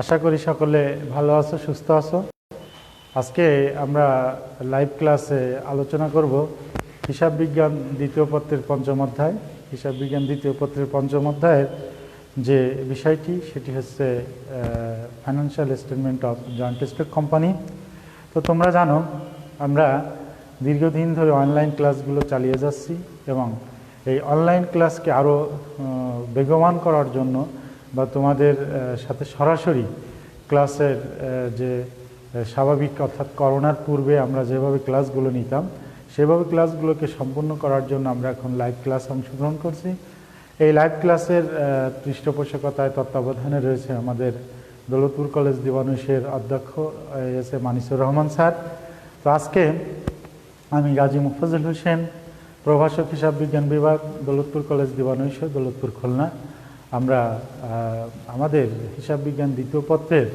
আশা করি সকলে ভালো আছো, সুস্থ আছো। আজকে আমরা লাইভ ক্লাসে আলোচনা করব হিসাব বিজ্ঞান দ্বিতীয় পত্রের পঞ্চম অধ্যায়। হিসাব বিজ্ঞান দ্বিতীয় পত্রের পঞ্চম অধ্যায়ের যে বিষয়টি, সেটি হচ্ছে financial statement of joint state company তো তোমরা জানো, আমরা দীর্ঘদিন ধরে অনলাইন ক্লাসগুলো চালিয়ে যাচ্ছি এবং এই অনলাইন ক্লাসকে আরও বেগবান করার জন্য বা তোমাদের সাথে সরাসরি ক্লাসের যে স্বাভাবিক অর্থাৎ করোনার পূর্বে আমরা যেভাবে ক্লাসগুলো নিতাম, সেভাবে ক্লাসগুলোকে সম্পূর্ণ করার জন্য আমরা এখন লাইভ ক্লাস অংশগ্রহণ করছি। এই লাইভ ক্লাসের পৃষ্ঠপোষকতায় তত্ত্বাবধানে রয়েছে আমাদের দৌলতপুর কলেজ দিবানুষের অধ্যক্ষ, S A Manisur Rahman sir. তো আজকে আমি গাজী মুফাজুল হোসেন, প্রভাষক হিসাব বিজ্ঞান বিভাগ, দৌলতপুর কলেজ দিবানুষ দৌলতপুর খুলনা। আমরা আমাদের হিসাব বিজ্ঞান দ্বিতীয় পত্রের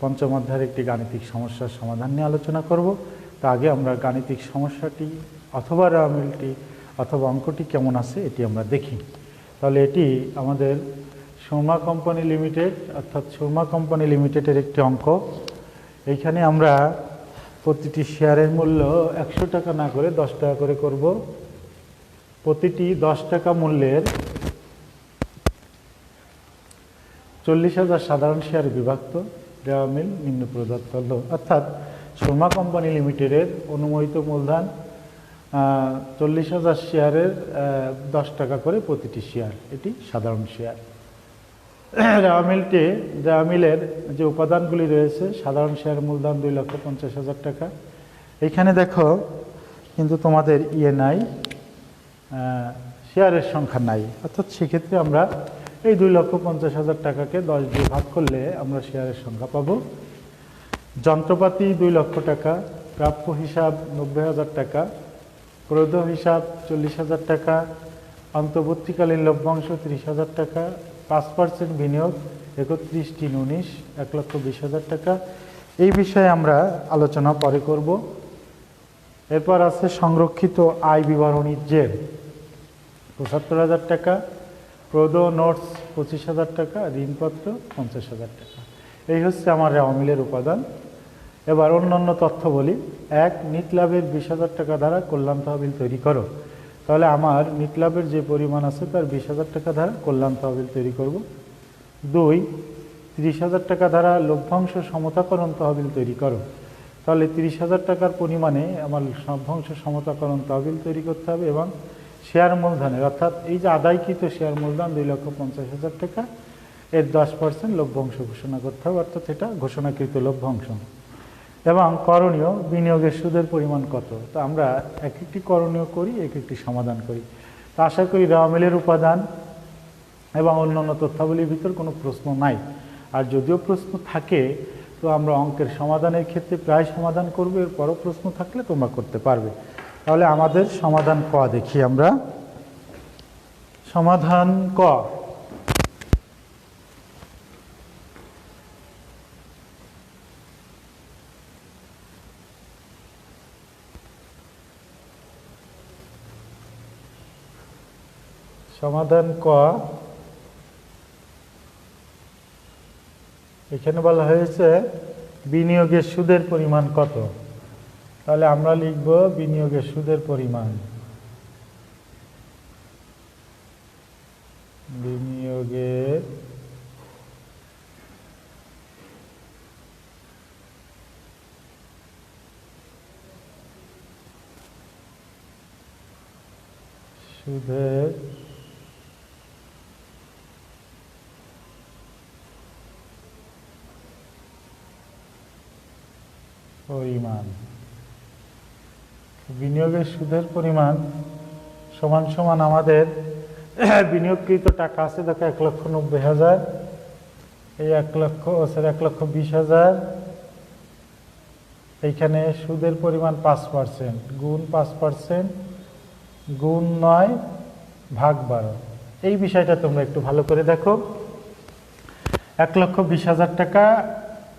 পঞ্চম অধ্যায়ের একটি গাণিতিক সমস্যার সমাধান নিয়ে আলোচনা করব। তা আগে আমরা গাণিতিক সমস্যাটি অথবা রামিলটি অথবা অঙ্কটি কেমন আছে এটি আমরা দেখি। তাহলে এটি আমাদের সুরমা কোম্পানি লিমিটেড, অর্থাৎ সুরমা কোম্পানি লিমিটেডের একটি অঙ্ক। এইখানে আমরা প্রতিটি শেয়ারের মূল্য একশো টাকা না করে দশ টাকা করে করব। প্রতিটি দশ টাকা মূল্যের চল্লিশ হাজার সাধারণ শেয়ার বিভক্ত, দেওয়া মিল নিম্ন প্রদত্ত অর্থাৎ সুরমা কোম্পানি লিমিটেডের অনুমোদিত মূলধন চল্লিশ হাজার শেয়ারের দশ টাকা করে প্রতিটি শেয়ার এটি সাধারণ শেয়ার দেওয়া মিলটি, দেওয়া মিলের যে উপাদানগুলি রয়েছে, সাধারণ শেয়ার মূলধন দুই লক্ষ পঞ্চাশ হাজার টাকা। এখানে দেখো, কিন্তু তোমাদের ইয়ে নাই শেয়ারের সংখ্যা নাই। অর্থাৎ সেক্ষেত্রে আমরা এই দুই লক্ষ পঞ্চাশ হাজার টাকাকে দশ দিয়ে ভাগ করলে আমরা শেয়ারের সংখ্যা পাবো। যন্ত্রপাতি দুই লক্ষ টাকা, প্রাপ্য হিসাব নব্বই হাজার টাকা প্রৌধ হিসাব চল্লিশ হাজার টাকা, অন্তর্বর্তীকালীন লভ্যাংশ তিরিশ হাজার টাকা, পাঁচ পার্সেন্ট বিনিয়োগ একত্রিশ তিন উনিশ, এক লক্ষ বিশ হাজার টাকা। এই বিষয়ে আমরা আলোচনা পরে করব। এরপর আছে সংরক্ষিত আয় বিবরণীর জের পঁচাত্তর হাজার টাকা প্রদ নোটস পঁচিশ হাজার টাকা, ঋণপত্র পঞ্চাশ হাজার টাকা। এই হচ্ছে আমার রেওয়ামিলের উপাদান। এবার অন্যান্য তথ্য বলি। এক, নিট লাভের বিশ হাজার টাকা দ্বারা কল্যাণ তহবিল তৈরি করো। তাহলে আমার নিট লাভের যে পরিমাণ আছে তার বিশ হাজার টাকা দ্বারা কল্যাণ তহবিল তৈরি করব। দুই, তিরিশ হাজার টাকা দ্বারা লভ্যাংশ সমতাকরণ তহবিল তৈরি করো। তাহলে তিরিশ হাজার টাকার পরিমাণে আমার লভ্যাংশ সমতাকরণ তহবিল তৈরি করতে হবে এবং শেয়ার মূলধনের, অর্থাৎ এই যে আদায়কৃত শেয়ার মূলধন দুই লক্ষ পঞ্চাশ হাজার টাকা, এর দশ পার্সেন্ট লভ্যাংশ ঘোষণা করতে হবে, অর্থাৎ এটা ঘোষণাকৃত লভ্যাংশ এবং করণীয়, বিনিয়োগের সুদের পরিমাণ কত? তো আমরা এক একটি করণীয় করি, এক একটি সমাধান করি। তো আশা করি রামিলের উপাদান এবং অন্যান্য তথ্যাবলীর ভিতর কোনো প্রশ্ন নাই। আর যদিও প্রশ্ন থাকে, তো আমরা অঙ্কের সমাধানের ক্ষেত্রে প্রায় সমাধান করব, এরপরও প্রশ্ন থাকলে তোমরা করতে পারবে। তাহলে আমাদের সমাধান ক দেখি আমরা। সমাধান ক। সমাধান ক। এখানে বলা হয়েছে, বিনিয়োগের সুদের পরিমাণ কত? তাহলে আমরা লিখব বিনিয়োগের সুদের পরিমাণ। বিনিয়োগের সুদের পরিমাণ। বিনিয়োগের সুদের পরিমাণ সমান সমান আমাদের বিনিয়োগকৃত টাকা আছে দেখো এক লক্ষ নব্বই হাজার, এই এক লক্ষ স্যার এক লক্ষ বিশ হাজার। এইখানে সুদের পরিমাণ পাঁচ পার্সেন্ট, গুণ পাঁচ পার্সেন্ট, গুণ নয় ভাগ বারো। এই বিষয়টা তোমরা একটু ভালো করে দেখো। এক লক্ষ বিশ হাজার টাকা,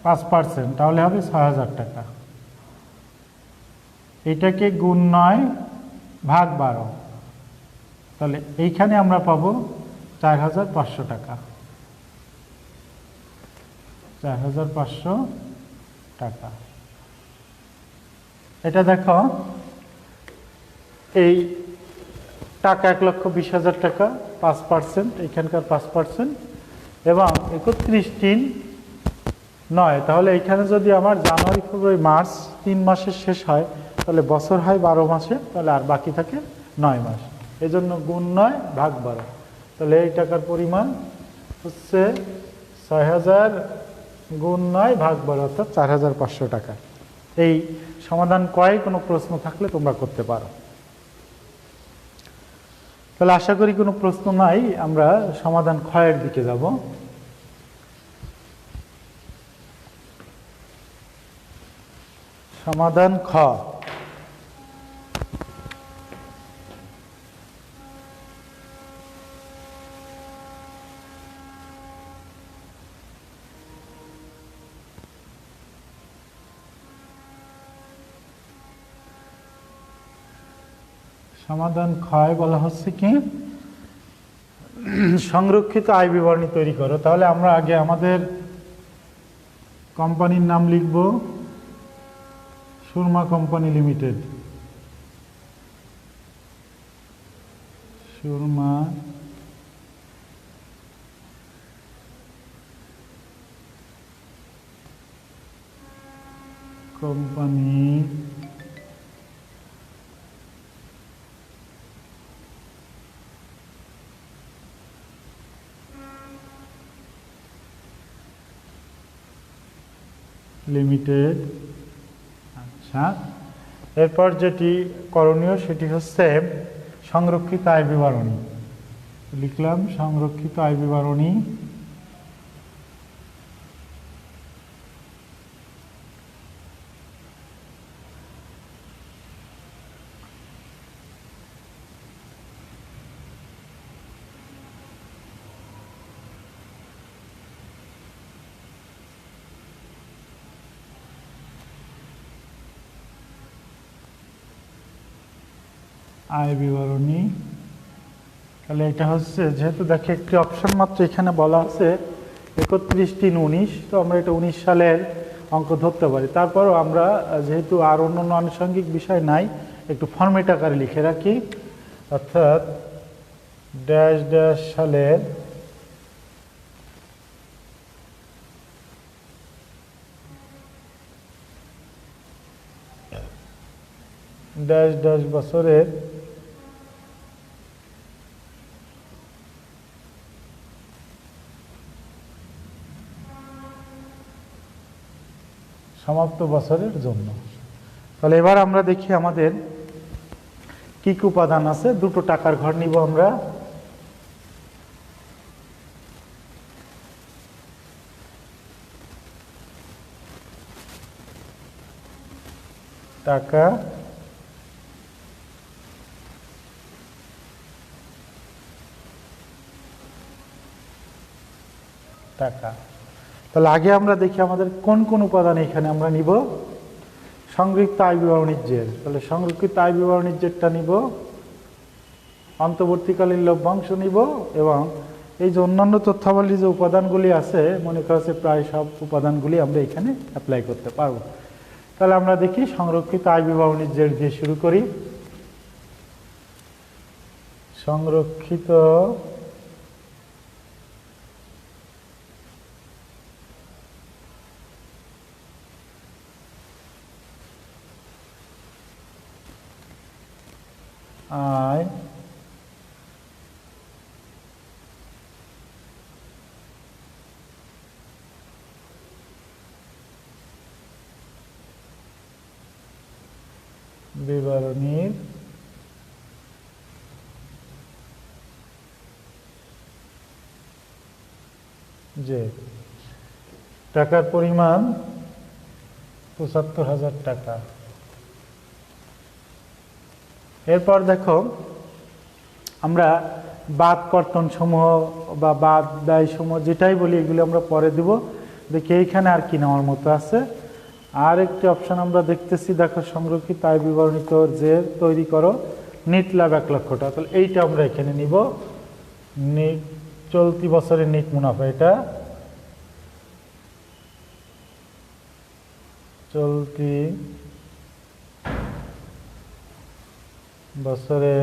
পাঁচ পার্সেন্ট, তাহলে হবে ছয় হাজার টাকা। এটাকে গুণ নয়, ভাগ বারো। তাহলে এইখানে আমরা পাবো চার হাজার পাঁচশো টাকা। চার হাজার পাঁচশো টাকা। এটা দেখো, এই টাকা এক লক্ষ বিশ হাজার টাকা, পাঁচ পার্সেন্ট, এখানকার পাঁচ পার্সেন্ট, এবং একত্রিশ তিন নয়। তাহলে এখানে যদি আমার জানুয়ারি, ফেব্রুয়ারি, মার্চ তিন মাসের শেষ হয় তাহলে বছর হয় বারো মাসে, তাহলে আর বাকি থাকে নয় মাস। এজন্য গুণ নয়, ভাগ বারো। তাহলে এই টাকার পরিমাণ হচ্ছে ছয় হাজার গুণ নয়, ভাগ বারো, অর্থাৎ চার হাজার পাঁচশো টাকা। এই সমাধান কয়, কোনো প্রশ্ন থাকলে তোমরা করতে পারো। তাহলে আশা করি কোনো প্রশ্ন নাই, আমরা সমাধান ক্ষয়ের দিকে যাব। সমাধান খ। সমাধান ক্ষয় বলা হচ্ছে কি? সংরক্ষিত আয় বিবরণী তৈরি করো। তাহলে আমরা আগে আমাদের কোম্পানির নাম লিখব। Surma company limited. Surma company limited আচ্ছা। এরপর যেটি করণীয় সেটি হচ্ছে সংরক্ষিত আয় বিবরণী। লিখলাম সংরক্ষিত আয় বিবরণী। আয় বিবরণী তাহলে এটা হচ্ছে, যেহেতু দেখে একটি অপশন মাত্র এখানে বলা আছে, একত্রিশ তিন উনিশ, তো আমরা এটা উনিশ সালের অঙ্ক ধরতে পারি। তারপরও আমরা, যেহেতু আর অন্য আনুষঙ্গিক বিষয় নাই, একটু ফর্মেট আকারে লিখে রাখি। অর্থাৎ ড্যাশ ড্যাশ সালের ড্যাশ ড্যাশ বছরের সমাপ্ত বছরের জন্য। তাহলে এবার আমরা দেখি আমাদের কি কি উপাদান আছে। দুটো টাকার ঘর নিব আমরা। টাকা। টাকা। তাহলে আগে আমরা দেখি আমাদের কোন কোন উপাদান এখানে আমরা নিব সংরক্ষিত আয় বিবরণীর তাহলে সংরক্ষিত আয় বিবরণীর নিব, অন্তর্বর্তীকালীন লভ্যাংশ নিব এবং এই যে অন্যান্য তথ্যাবলী যে উপাদানগুলি আছে, মনে করা হচ্ছে প্রায় সব উপাদানগুলি আমরা এখানে অ্যাপ্লাই করতে পারব। তাহলে আমরা দেখি সংরক্ষিত আয় বিবরণীর জের দিয়ে শুরু করি। সংরক্ষিত আয় বিবরণীর যে টাকার পরিমাণ পঁচাত্তর হাজার টাকা। এরপর দেখো, আমরা বাদ কর্তন সমূহ বা বাদ ব্যয় সমূহ যেটাই বলি, এগুলো আমরা পরে দিব। দেখি এইখানে আর কি নেওয়ার মতো আছে। আর একটি অপশন আমরা দেখতেছি, দেখো সংরক্ষিত আয় বিবরণিত যে তৈরি করো, নিট লাভ এক লক্ষ টাকা। তাহলে এইটা আমরা এখানে নিব। নিট, চলতি বছরের নিট মুনাফা এটা। চলতি বছরে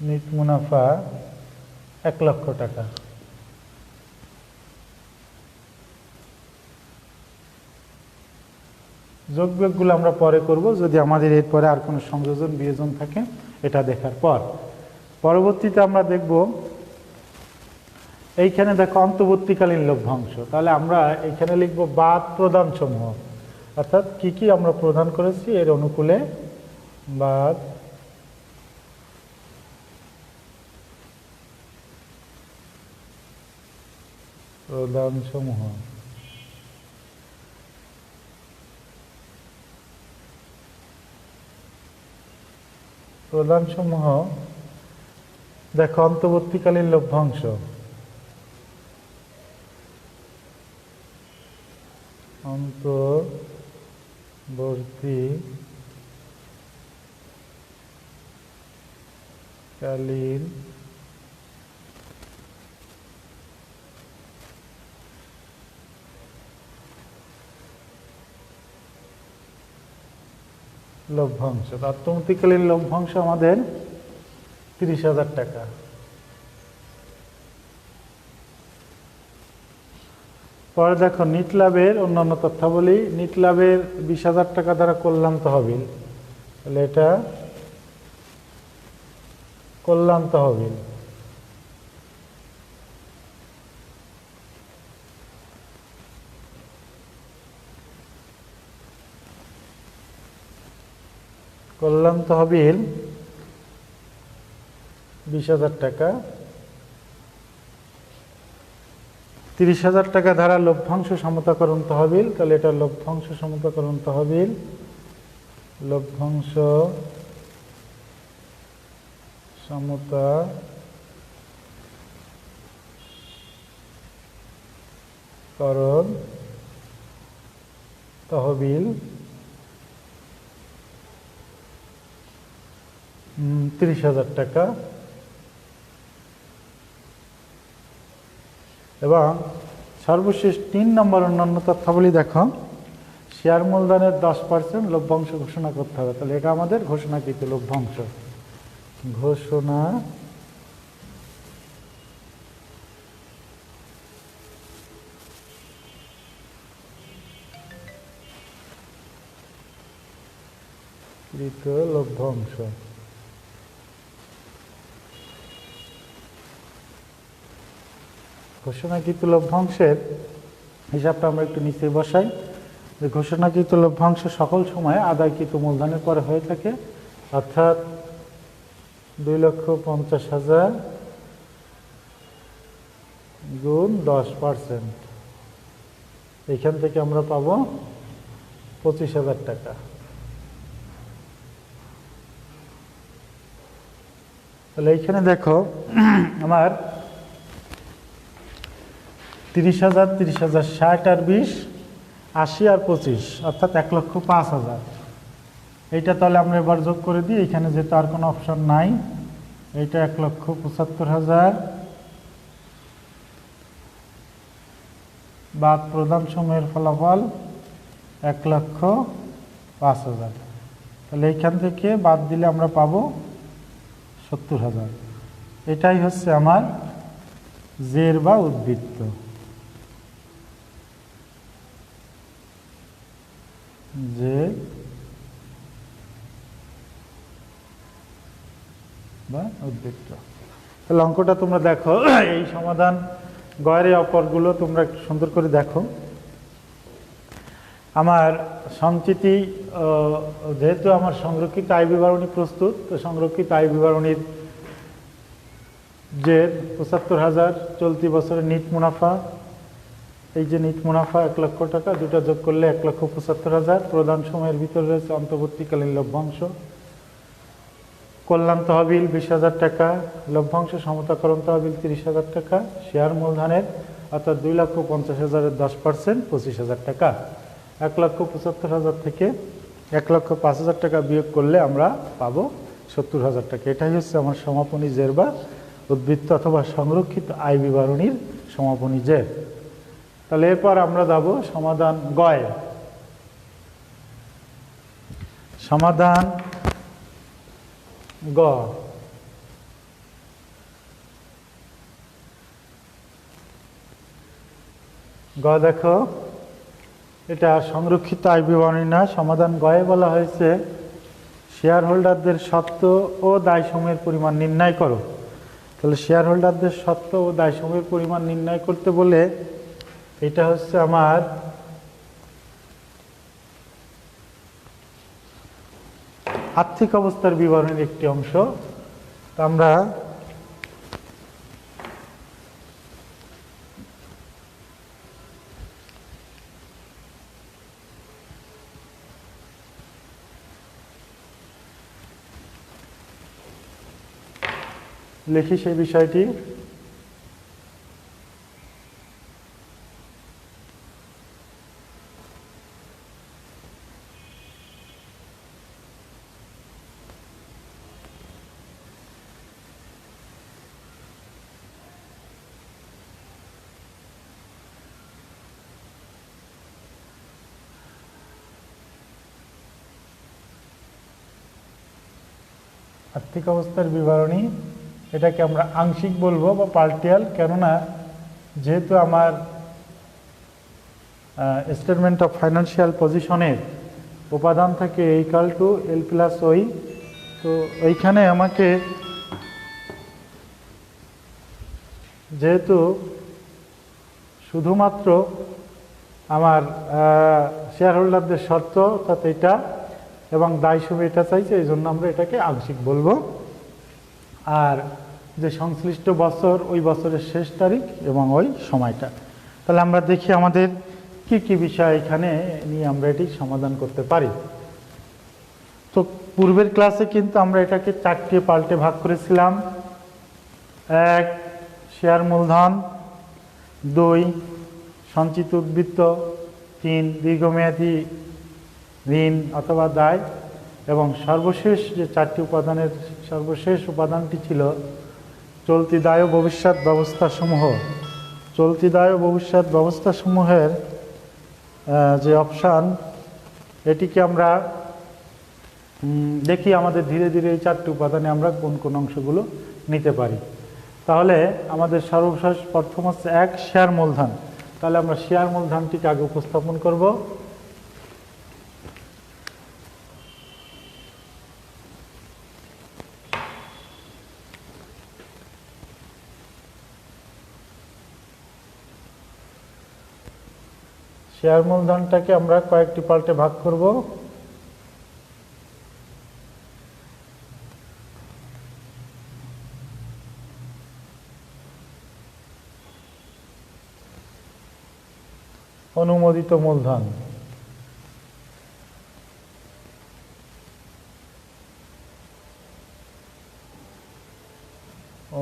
নিট মুনাফা এক লক্ষ টাকা। যোগ বিয়োগগুলো আমরা পরে করব। যদি আমাদের এরপরে আর কোনো সংযোজন, বিয়োজন থাকে, এটা দেখার পর। পরবর্তীতে আমরা দেখব, এইখানে দেখো অন্তর্বর্তীকালীন লভ্যাংশ। তাহলে আমরা এইখানে লিখব বাদ প্রদান সমূহ অর্থাৎ কি কি আমরা প্রদান করেছি? এর অনুকূলে বাদ প্রদান সমূহ প্রদানসমূহ দেখো অন্তর্বর্তীকালীন লভ্যাংশ। অন্তর্বর্তী কালীন লভ্যাংশ। অর্থমতিকালীন লভ্যাংশ আমাদের তিরিশ হাজার টাকা। পরে দেখো, নিট লাভের অন্যান্য তথ্যাবলী। নিট লাভের বিশ হাজার টাকা দ্বারা কল্যাণ তহবিল তাহলে এটা কল্যাণ তহবিল কল্যাণ তহবিল বিশ হাজার টাকা। তিরিশ হাজার টাকা ধারা লভ্যাংশ সমতাকরণ তহবিল। তাহলে এটা লভ্যাংশ সমতাকরণ তহবিল। লভ্যাংশ সমতা করণ তহবিল তিরিশ হাজার টাকা। এবং সর্বশেষ তিন নম্বর অন্যান্য তথ্যাবলী দেখো। শেয়ার মূলধনের দশ পার্সেন্ট লভ্যাংশ ঘোষণা করতে হবে। তাহলে এটা আমাদের ঘোষণাকৃত লভ্যাংশ। ঘোষণা কৃত লভ্যাংশ। ঘোষণাকৃত লভ্যাংশের হিসাবটা আমরা একটু নিচে বসাই। যে ঘোষণাকৃত লভ্যাংশ সকল সময় আদায়কৃত মূলধনের পরে হয়ে থাকে, অর্থাৎ দুই লক্ষ পঞ্চাশ হাজার গুণ দশ পার্সেন্ট। এখান থেকে আমরা পাব পঁচিশ হাজার টাকা। তাহলে এইখানে দেখো, আমার তিরিশ হাজার তিরিশ হাজার, ষাট আর বিশ, আশি আর পঁচিশ, অর্থাৎ এক লক্ষ পাঁচ হাজার। এইটা তাহলে আমরা এবার যোগ করে দিই, এখানে যেহেতু আর কোনো অপশন নাই, এইটা এক লক্ষ পঁচাত্তর হাজার। বাদ প্রদান সময়ের ফলাফল এক লক্ষ পাঁচ হাজার। তাহলে এইখান থেকে বাদ দিলে আমরা পাবো সত্তর হাজার। এটাই হচ্ছে আমার জের বা উদ্বৃত্ত। যে বা উদ্বৃত্ত তাহলে অঙ্কটা তোমরা দেখো। এই সমাধান গয়ের অপরগুলো তোমরা সুন্দর করে দেখো। আমার সঞ্চিতি যেহেতু আমার সংরক্ষিত আয় বিবরণী প্রস্তুত, তো সংরক্ষিত আয় বিবরণীর যে পঁচাত্তর হাজার চলতি বছরের নিট মুনাফা এই যে নিট মুনাফা এক লক্ষ টাকা, দুটা যোগ করলে এক লক্ষ পঁচাত্তর হাজার। প্রদান সময়ের ভিতরে রয়েছে অন্তর্বর্তীকালীন লভ্যাংশ। কল্যাণ তহবিল বিশ হাজার টাকা, লভ্যাংশ সমতাকরণ তহবিল তিরিশ হাজার টাকা, শেয়ার মূলধনের অর্থাৎ দুই লক্ষ পঞ্চাশ হাজারের দশ পার্সেন্ট পঁচিশ হাজার টাকা। এক লক্ষ পঁচাত্তর হাজার থেকে এক লক্ষ পাঁচ হাজার টাকা বিয়োগ করলে আমরা পাব সত্তর হাজার টাকা। এটাই হচ্ছে আমার সমাপনী জের বা উদ্বৃত্ত অথবা সংরক্ষিত আয় বিবরণীর সমাপনী জের। তাহলে এরপর আমরা যাব সমাধান গয়। সমাধান গ। গ দেখো, এটা সংরক্ষিত আয় বিবরণী না, সমাধান গয়ে বলা হয়েছে শেয়ার হোল্ডারদের সত্ত্ব ও দায় সময়ের পরিমাণ নির্ণয় করো। তাহলে শেয়ার হোল্ডারদের সত্ত্ব ও দায় সময়ের পরিমাণ নির্ণয় করতে বলে এটা হচ্ছে আমার আর্থিক অবস্থার বিবরণের একটি অংশ। আমরা লিখি সেই বিষয়টি। আর্থিক অবস্থার বিবরণী, এটাকে আমরা আংশিক বলব বা পার্টিয়াল, কেননা যেহেতু আমার স্টেটমেন্ট অফ ফাইন্যান্সিয়াল পজিশনের উপাদান থাকে ইকাল টু এল প্লাস ওই তো ওইখানে আমাকে যেহেতু শুধুমাত্র আমার শেয়ার হোল্ডারদের শর্ত অর্থাৎ এটা এবং দায় এটা চাইছে, এই জন্য আমরা এটাকে আংশিক বলব। আর যে সংশ্লিষ্ট বছর, ওই বছরের শেষ তারিখ এবং ওই সময়টা। তাহলে আমরা দেখি আমাদের কি কি বিষয় এখানে নিয়ে আমরা এটি সমাধান করতে পারি। তো পূর্বের ক্লাসে কিন্তু আমরা এটাকে চারটি পাল্টে ভাগ করেছিলাম। এক, শেয়ার মূলধন। দুই, সঞ্চিত উদ্বৃত্ত। তিন, দীর্ঘমেয়াদী ঋণ অথবা দায় এবং সর্বশেষ যে চারটি উপাদানের সর্বশেষ উপাদানটি ছিল চলতি দায় ভবিষ্যৎ ব্যবস্থাসমূহ। চলতি দায় ভবিষ্যৎ ব্যবস্থাসমূহের যে অপশান, এটিকে আমরা দেখি আমাদের ধীরে ধীরে এই চারটি উপাদানে আমরা কোন কোন অংশগুলো নিতে পারি। তাহলে আমাদের সর্বশেষ প্রথম হচ্ছে এক, শেয়ার মূলধন। তাহলে আমরা শেয়ার মূলধনটিকে আগে উপস্থাপন করব। শেয়ার মূলধনটাকে আমরা কয়েকটি পাল্টে ভাগ করব। অনুমোদিত মূলধন।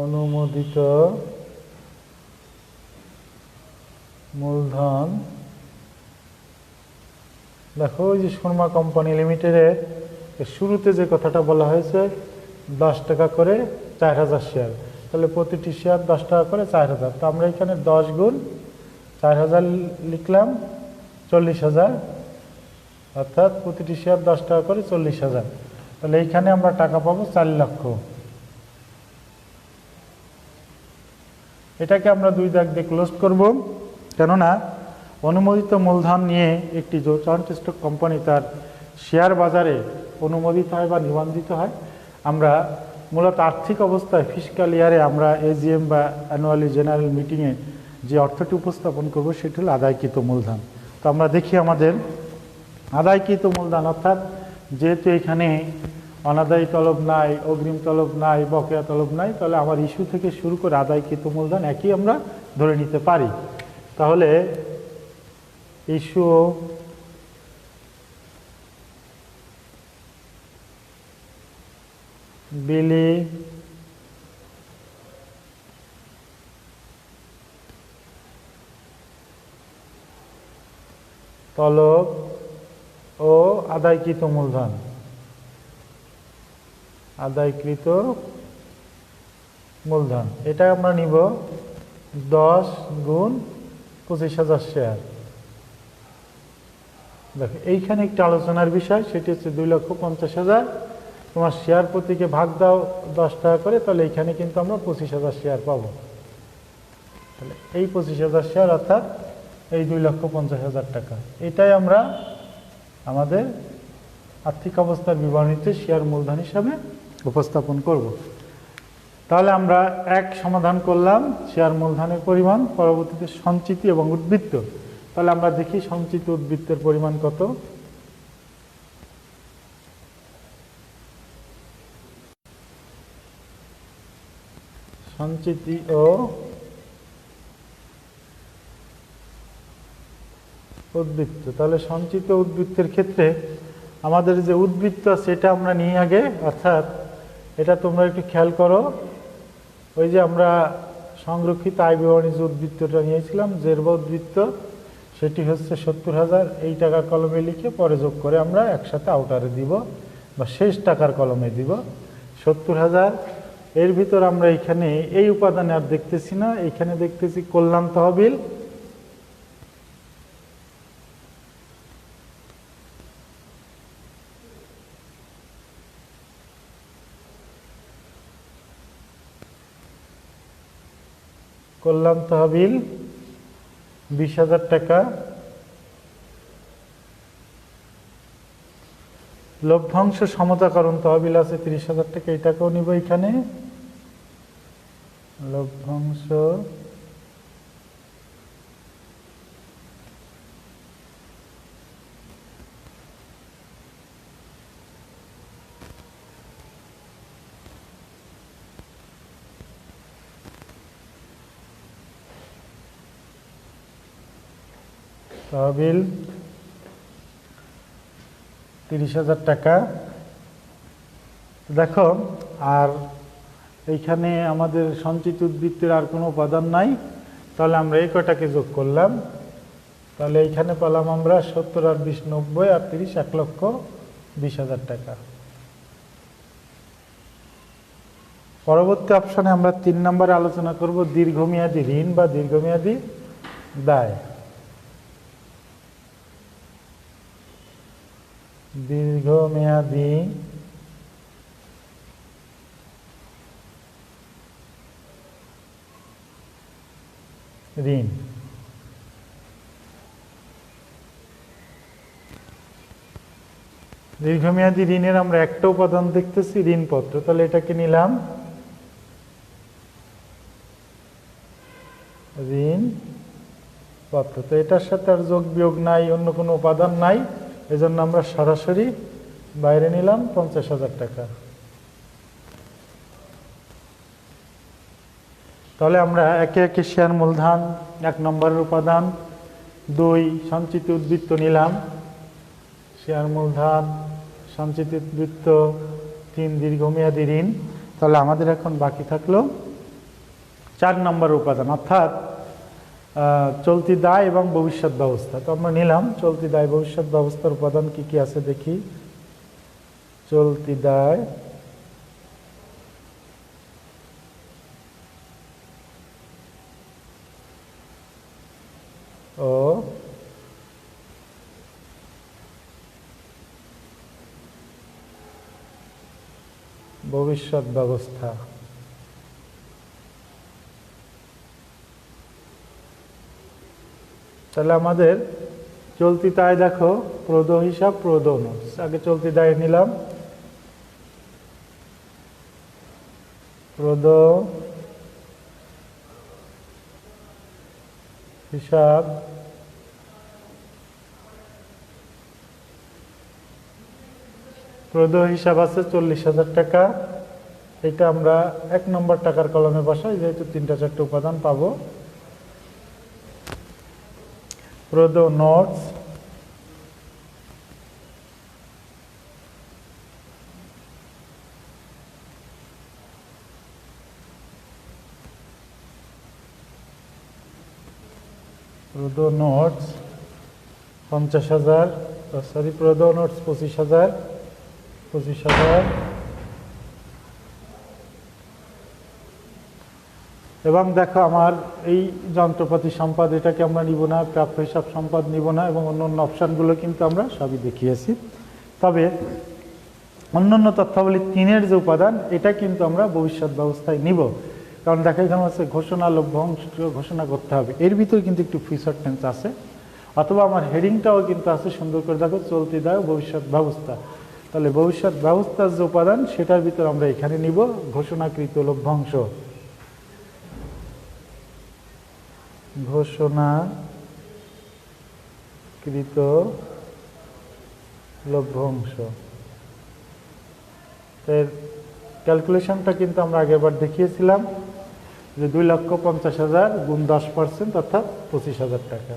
অনুমোদিত মূলধন দেখো ওই যে শর্মা কোম্পানি লিমিটেডের শুরুতে যে কথাটা বলা হয়েছে, দশ টাকা করে চার হাজার শেয়ার তাহলে প্রতিটি শেয়ার দশ টাকা করে চার হাজার। তো আমরা এখানে দশ গুণ চার হাজার লিখলাম চল্লিশ হাজার। অর্থাৎ প্রতিটি শেয়ার দশ টাকা করে চল্লিশ হাজার। তাহলে এইখানে আমরা টাকা পাবো চার লক্ষ। এটাকে আমরা দুই দাগ দিয়ে ক্লোজ করব। কেননা অনুমোদিত মূলধন নিয়ে একটি জোচান্ট স্টক কোম্পানি তার শেয়ার বাজারে অনুমোদিত হয় বা নিবন্ধিত হয়। আমরা মূলত আর্থিক অবস্থায় ফিসকাল ইয়ারে আমরা এজিএম বা অ্যানুয়ালি জেনারেল মিটিংয়ে যে অর্থটি উপস্থাপন করব সেটি হলো আদায়কৃত মূলধন। তো আমরা দেখি আমাদের আদায়কৃত মূলধন, অর্থাৎ যেহেতু এখানে অনাদায়ী তলব নাই, অগ্রিম তলব নাই, বকেয়া তলব নাই, তাহলে আমার ইস্যু থেকে শুরু করে আদায়কৃত মূলধন একই আমরা ধরে নিতে পারি। তাহলে ইস্যু বিলি। তলব ও আদায়কৃত মূলধন। আদায়কৃত মূলধন। এটা আমরা নিব দশ গুণ পঁচিশ হাজার শেয়ার দেখো, এইখানে একটা আলোচনার বিষয়, সেটি হচ্ছে দুই লক্ষ পঞ্চাশ হাজার। তোমার শেয়ার প্রতিকে ভাগ দাও দশ টাকা করে, তাহলে এইখানে কিন্তু আমরা পঁচিশ হাজার শেয়ার পাবো। তাহলে এই পঁচিশ হাজার শেয়ার অর্থাৎ এই দুই লক্ষ পঞ্চাশ হাজার টাকা। এটাই আমরা আমাদের আর্থিক অবস্থার বিবরণীতে শেয়ার মূলধন হিসাবে উপস্থাপন করব। তাহলে আমরা এক সমাধান করলাম শেয়ার মূলধনের পরিমাণ, পরবর্তীতে সঞ্চিতি এবং উদ্বৃত্ত। তাহলে আমরা দেখি সঞ্চিত উদ্বৃত্তের পরিমাণ কত? সঞ্চিতি ও উদ্বৃত্ত। তাহলে সঞ্চিত উদ্বৃত্তের ক্ষেত্রে আমাদের যে উদ্বৃত্ত সেটা আমরা নিয়ে আগে, অর্থাৎ এটা তোমরা একটু খেয়াল করো। ওই যে আমরা সংরক্ষিত আয় বিবরণী যে উদ্বৃত্তটা নিয়েছিলাম জেরবা উদ্বৃত্ত সেটি হচ্ছে সত্তর হাজার। এই টাকার কলমে লিখে পরে যোগ করে আমরা একসাথে আউটারে দিব বা শেষ টাকার কলমে দিব। সত্তর হাজার, এর ভিতর আমরা এখানে এই উপাদানে আর দেখতেছি না, এখানে দেখতেছি কল্যাণ তহবিল। কল্যাণ তহবিল। বিশ হাজার টাকা। লভ্যাংশ সমতা সমতাকরণ তহবিল আছে, তিরিশ হাজার টাকা, এই টাকাও নিব এখানে। লভ্যাংশ তহবিল তিরিশ হাজার টাকা। দেখো, আর এইখানে আমাদের সঞ্চিত উদ্বৃত্তের আর কোনো উপাদান নাই, তাহলে আমরা এই কটাকে যোগ করলাম। তাহলে এইখানে পেলাম আমরা সত্তর আর বিশ নব্বই, আর তিরিশ এক লক্ষ বিশ হাজার টাকা। পরবর্তী অপশানে আমরা তিন নম্বরে আলোচনা করব দীর্ঘমেয়াদী ঋণ বা দীর্ঘমেয়াদী দায় দীর্ঘমেয়াদী ঋণ। দীর্ঘমেয়াদী ঋণের আমরা একটা উপাদান দেখতেছি, ঋণপত্র। তাহলে এটাকে নিলাম ঋণ পত্র তো এটার সাথে আর যোগ বিয়োগ নাই, অন্য কোনো উপাদান নাই। এজন্য আমরা সরাসরি বাইরে নিলাম পঞ্চাশ হাজার টাকা। তাহলে আমরা একে একে শেয়ার মূলধন, এক নম্বরের উপাদান, দুই সঞ্চিত উদ্বৃত্ত নিলাম। শেয়ার মূলধন, সঞ্চিত উদ্বৃত্ত, তিন দীর্ঘমেয়াদী ঋণ। তাহলে আমাদের এখন বাকি থাকল চার নম্বর উপাদান, অর্থাৎ চলতি দায় এবং ভবিষ্যৎ ব্যবস্থা। তো আমরা নিলাম চলতি দায়, ভবিষ্যৎ ব্যবস্থার উপাদান কি কি আছে দেখি। চলতি দায় ও ভবিষ্যৎ ব্যবস্থা। তাহলে আমাদের চলতি দায় দেখো প্রদ হিসাব প্রদ নোটস আগে চলতি দায় নিলাম। প্রদ হিসাব প্রদ হিসাব আছে চল্লিশ হাজার টাকা। এটা আমরা এক নম্বর টাকার কলমে বসাই, যেহেতু তিনটা চারটে উপাদান পাবো। প্রদ নোটস প্রদ নোটস পঞ্চাশ হাজার সরি প্রদ নোটস পঁচিশ হাজার পঁচিশ হাজার এবং দেখো আমার এই যন্ত্রপাতি সম্পদ, এটাকে আমরা নিব না, প্রাপ্য হিসাব সম্পদ নিব না এবং অন্য অন্য অপশানগুলো কিন্তু আমরা সবই দেখিয়েছি। তবে অন্যান্য তথ্যাবলী তিনের যে উপাদান, এটা কিন্তু আমরা ভবিষ্যৎ ব্যবস্থায় নিব। কারণ দেখা এখানে হচ্ছে ঘোষণা লভ্যাংশ ঘোষণা করতে হবে। এর ভিতরে কিন্তু একটু ফিউচার টেন্স আছে। অথবা আমার হেডিংটাও কিন্তু আছে, সুন্দর করে দেখো, চলতি দায় ভবিষ্যৎ ব্যবস্থা। তাহলে ভবিষ্যৎ ব্যবস্থার যে উপাদান, সেটার ভিতর আমরা এখানে নিব, ঘোষণাকৃত লভ্যাংশ ঘোষণাকৃত লভ্যাংশ। এর ক্যালকুলেশনটা কিন্তু আমরা আগেরবার দেখিয়েছিলাম যে দুই লক্ষ পঞ্চাশ হাজার গুণ দশ পার্সেন্ট অর্থাৎ পঁচিশ হাজার টাকা।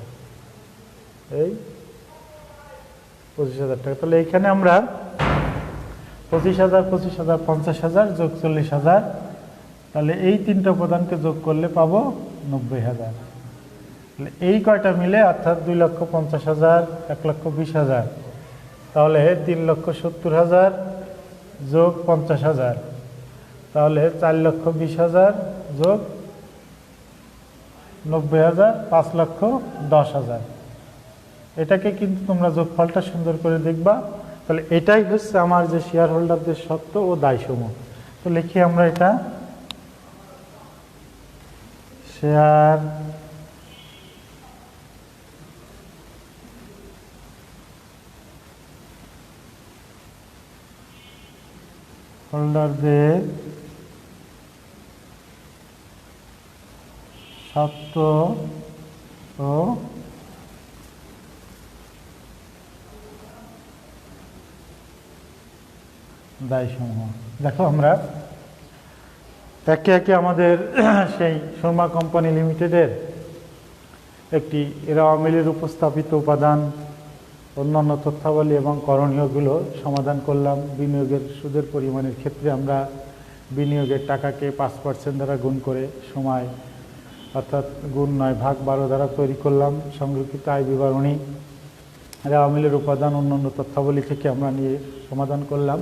এই পঁচিশ হাজার টাকা। তাহলে এইখানে আমরা পঁচিশ হাজার পঁচিশ হাজার, পঞ্চাশ হাজার যোগ চল্লিশ হাজার, তাহলে এই তিনটা উপাদানকে যোগ করলে পাবো নব্বই হাজার। এই কয়টা মিলে অর্থাৎ দুই লক্ষ পঞ্চাশ হাজার, এক লক্ষ বিশ হাজার। তাহলে তিন লক্ষ সত্তর হাজার যোগ পঞ্চাশ হাজার। তাহলে চার লক্ষ বিশ হাজার যোগ নব্বই হাজার, পাঁচ লক্ষ দশ হাজার। এটাকে কিন্তু তোমরা যোগফলটা সুন্দর করে দেখবা। তাহলে এটাই হচ্ছে আমার যে শেয়ার হোল্ডারদের সত্য ও দায়সমূহ। তো লিখি আমরা এটা। শেয়ার হোল্ডারদের সত্ত্ব ও দায়সমূহ দেখো আমরা একে একে আমাদের সেই শর্মা কোম্পানি লিমিটেডের একটি এরা মিলের উপস্থাপিত উপাদান অন্যান্য তথ্যাবলী এবং করণীয়গুলো সমাধান করলাম। বিনিয়োগের সুদের পরিমাণের ক্ষেত্রে আমরা বিনিয়োগের টাকাকে পাঁচ পার্সেন্ট দ্বারা গুণ করে সময় অর্থাৎ গুণ নয়, ভাগ বারো দ্বারা তৈরি করলাম। সংরক্ষিত আয় বিবরণী রেওয়া মিলের উপাদান, অন্যান্য তথ্যাবলী থেকে আমরা নিয়ে সমাধান করলাম।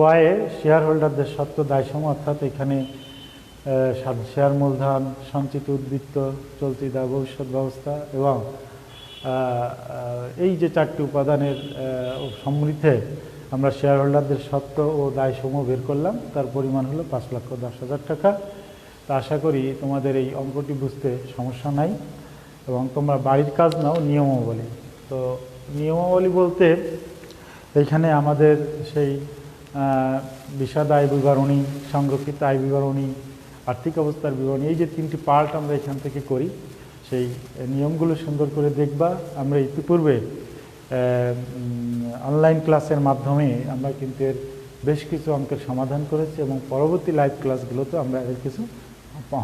গয়ে শেয়ার হোল্ডারদের সত্য দায়সমূহ অর্থাৎ এখানে শেয়ার মূলধন, সঞ্চিত উদ্বৃত্ত, চলতি দায় ভবিষ্যৎ ব্যবস্থা এবং এই যে চারটি উপাদানের সমৃদ্ধে আমরা শেয়ার হোল্ডারদের সত্ত্ব ও দায়সমূহ বের করলাম, তার পরিমাণ হলো পাঁচ লক্ষ দশ হাজার টাকা। তা আশা করি তোমাদের এই অঙ্কটি বুঝতে সমস্যা নাই এবং তোমরা বাড়ির কাজ নাও, নিয়মাবলী। তো নিয়মাবলী বলতে এইখানে আমাদের সেই বিশদ আয় বিবরণী, সংরক্ষিত আয় বিবরণী, আর্থিক অবস্থার বিবরণী, এই যে তিনটি পার্ট আমরা এখান থেকে করি। সেই নিয়মগুলো সুন্দর করে দেখবা। আমরা ইতিপূর্বে অনলাইন ক্লাসের মাধ্যমে আমরা কিন্তু এর বেশ কিছু অঙ্কের সমাধান করেছি এবং পরবর্তী লাইভ ক্লাসগুলোতে আমরা এর কিছু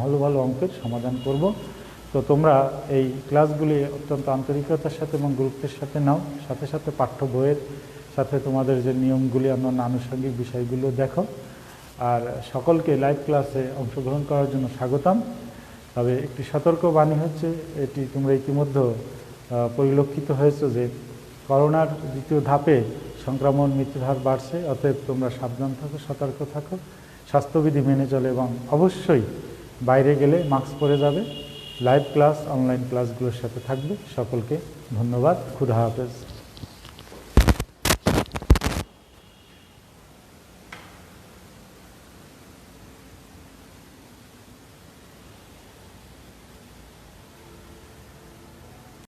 ভালো ভালো অঙ্কের সমাধান করব। তো তোমরা এই ক্লাসগুলি অত্যন্ত আন্তরিকতার সাথে এবং গুরুত্বের সাথে নাও। সাথে সাথে পাঠ্য বইয়ের সাথে তোমাদের যে নিয়মগুলি অন্যান্য আনুষঙ্গিক বিষয়গুলো দেখো। আর সকলকে লাইভ ক্লাসে অংশগ্রহণ করার জন্য স্বাগতম। তবে একটি সতর্ক বাণী হচ্ছে, এটি তোমরা ইতিমধ্যে পরিলক্ষিত হয়েছে যে করোনার দ্বিতীয় ধাপে সংক্রমণ মৃত্যুর হার বাড়ছে, অতএব তোমরা সাবধান থাকো, সতর্ক থাকো, স্বাস্থ্যবিধি মেনে চলে এবং অবশ্যই বাইরে গেলে মাস্ক পরে যাবে, লাইভ ক্লাস, অনলাইন ক্লাসগুলোর সাথে থাকবে। সকলকে ধন্যবাদ, খুদা হাফেজ।